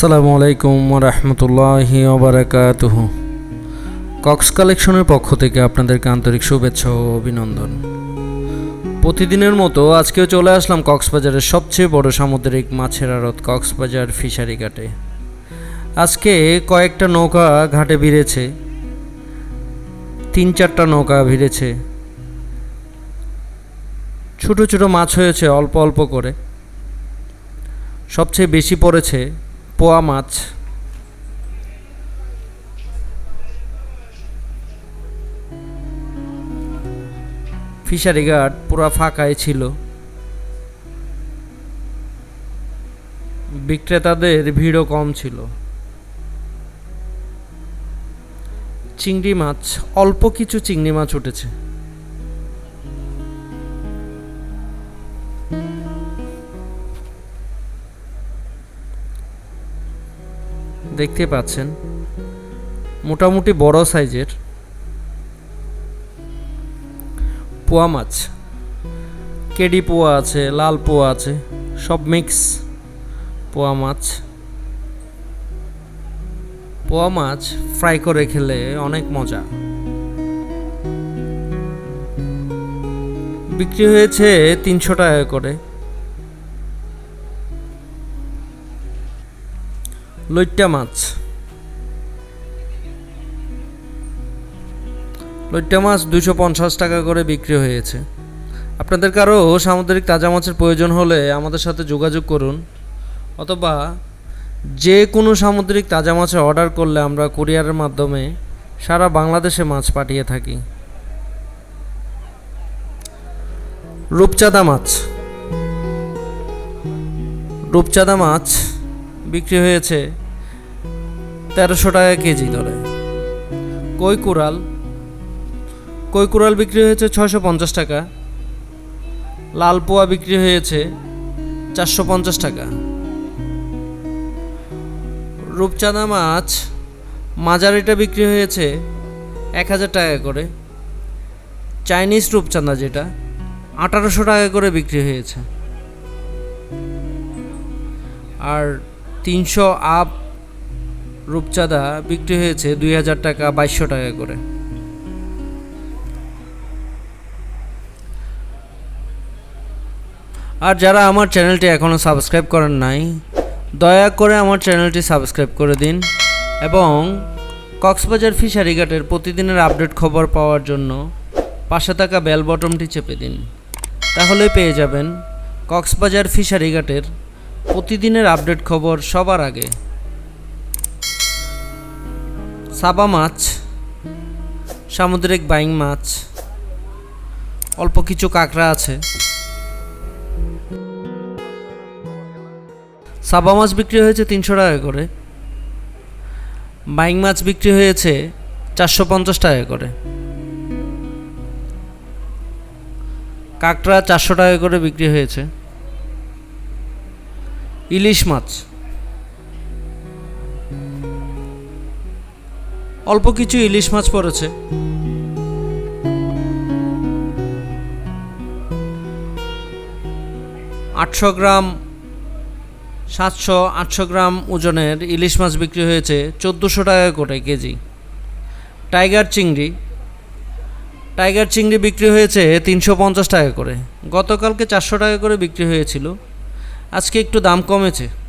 আসসালামু আলাইকুম রহমতুল্লাহি ওবরাকাতুহ। কক্স কালেকশনের পক্ষ থেকে আপনাদেরকে আন্তরিক শুভেচ্ছা ও অভিনন্দন। প্রতিদিনের মতো আজকেও চলে আসলাম কক্সবাজারের সবচেয়ে বড় সামুদ্রিক মাছের আড়ত কক্সবাজার ফিশারি ঘাটে। আজকে কয়েকটা নৌকা ঘাটে ভিড়েছে। তিন চারটা নৌকা ভিড়েছে। ছোট ছোট মাছ হয়েছে অল্প অল্প করে। সবচেয়ে বেশি পড়েছে পোয়া মাছ। ফিশারি ঘাট পুরা ফাঁকাই ছিল। বিক্রেতাদের ভিড়ও কম ছিল। চিংড়ি মাছ, অল্প কিছু চিংড়ি মাছ উঠেছে। দেখতে পাচ্ছেন, মোটামুটি বড় সাইজের পোয়া মাছ। কেডি পোয়া আছে, লাল পোয়া আছে, সব মিক্স পোয়া মাছ। পোয়া মাছ ফ্রাই করে খেলে অনেক মজা। বিক্রি হয়েছে তিনশো টাকা করে। লইট্টা মাছ। লইট্টা মাছ দুশো পঞ্চাশ টাকা করে বিক্রি হয়েছে। আপনাদের কারও সামুদ্রিক তাজা মাছের প্রয়োজন হলে আমাদের সাথে যোগাযোগ করুন, অথবা যে কোনো সামুদ্রিক তাজা মাছের অর্ডার করলে আমরা কুরিয়ারের মাধ্যমে সারা বাংলাদেশে মাছ পাঠিয়ে থাকি। রূপচাঁদা মাছ। রূপচাঁদা মাছ বিক্রি হয়েছে তেরোশো টাকা কেজি ধরে। কই কুড়াল? কই কুড়াল বিক্রি হয়েছে ছয়শো পঞ্চাশ টাকা। লাল পোয়া বিক্রি হয়েছে চারশো পঞ্চাশ টাকা। রূপচাঁদা মাছ মাঝারিটা বিক্রি হয়েছে এক হাজার টাকা করে। চাইনিজ রূপচাঁদা যেটা আঠারোশো টাকা করে বিক্রি হয়েছে। আর তিনশো আপ রূপচাঁদা বিক্রি হয়েছে দুই হাজার টাকা বাইশশো টাকা করে। আর যারা আমার চ্যানেলটি এখনও সাবস্ক্রাইব করেন নাই, দয়া করে আমার চ্যানেলটি সাবস্ক্রাইব করে দিন এবং কক্সবাজার ফিশারি ঘাটের প্রতিদিনের আপডেট খবর পাওয়ার জন্য পাশে থাকা বেল বটমটি চেপে দিন। তাহলেই পেয়ে যাবেন কক্সবাজার ফিশারি ঘাটের প্রতিদিনের আপডেট খবর সবার আগে। সাবা মাছ, সামুদ্রিক বাইং মাছ, অল্প কিছু কাঁকড়া আছে। সাবা মাছ বিক্রি হয়েছে তিনশো টাকা করে। বাইং মাছ বিক্রি হয়েছে চারশো পঞ্চাশ টাকা করে। কাঁকড়া চারশো টাকা করে বিক্রি হয়েছে। ইলিশ মাছ। অল্প কিছু ইলিশ মাছ পড়েছে। আটশো গ্রাম, সাতশো, আটশো গ্রাম ওজনের ইলিশ মাছ বিক্রি হয়েছে চোদ্দোশো টাকা করে কেজি। টাইগার চিংড়ি। টাইগার চিংড়ি বিক্রি হয়েছে তিনশো পঞ্চাশ টাকা করে। গতকালকে চারশো টাকা করে বিক্রি হয়েছিল। আজকে একটু দাম কমেছে।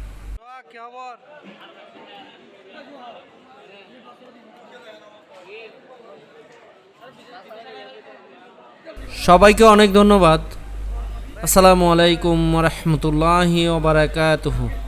সবাইকে অনেক ধন্যবাদ। আসসালামু আলাইকুম রহমতুল্লাহি ওবরাকাতুহু